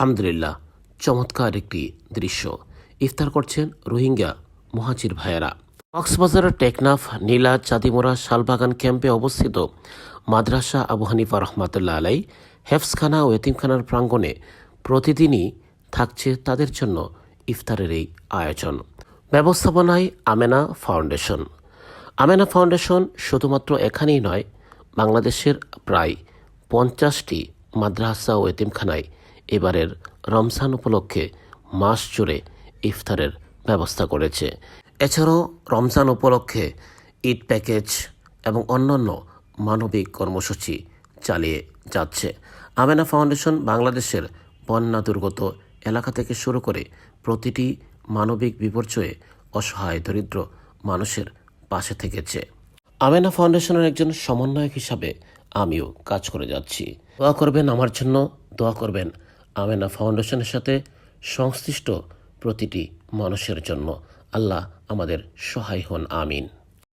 হামদুলিল্লাহ চমৎকার একটি দৃশ্য। ইফতার করছেন রোহিঙ্গা মহাজির ভাইয়েরা। কক্সবাজারের টেকনাফ, নীলা চাঁদিমোড়া শালবাগান ক্যাম্পে অবস্থিত মাদ্রাসা আবু হানিফা রহমাতুল্লাহ আলাই হেফসখানা ও এতিমখানার প্রাঙ্গণে প্রতিদিনই থাকছে তাদের জন্য ইফতারের এই আয়োজন। ব্যবস্থাপনায় আমেনা ফাউন্ডেশন। আমেনা ফাউন্ডেশন শুধুমাত্র এখানেই নয়, বাংলাদেশের প্রায় পঞ্চাশটি মাদ্রাসা ও এতিমখানায় এবারের রমজান উপলক্ষে মাস জুড়ে ইফতারের ব্যবস্থা করেছে। এছাড়াও রমজান উপলক্ষে ঈদ প্যাকেজ এবং অন্যান্য মানবিক কর্মসূচি চালিয়ে যাচ্ছে। আমেনা ফাউন্ডেশন বাংলাদেশের বন্যা দুর্গত এলাকা থেকে শুরু করে প্রতিটি মানবিক বিপর্যয়ে অসহায় দরিদ্র মানুষের পাশে থেকেছে। আমেনা ফাউন্ডেশনের একজন সমন্বয়ক হিসাবে আমিও কাজ করে যাচ্ছি। দোয়া করবেন আমার জন্য, দোয়া করবেন আমেনা ফাউন্ডেশনের সাথে সংশ্লিষ্ট প্রতিটি মানুষের জন্য আল্লাহ আমাদের সহায় হন আমিন।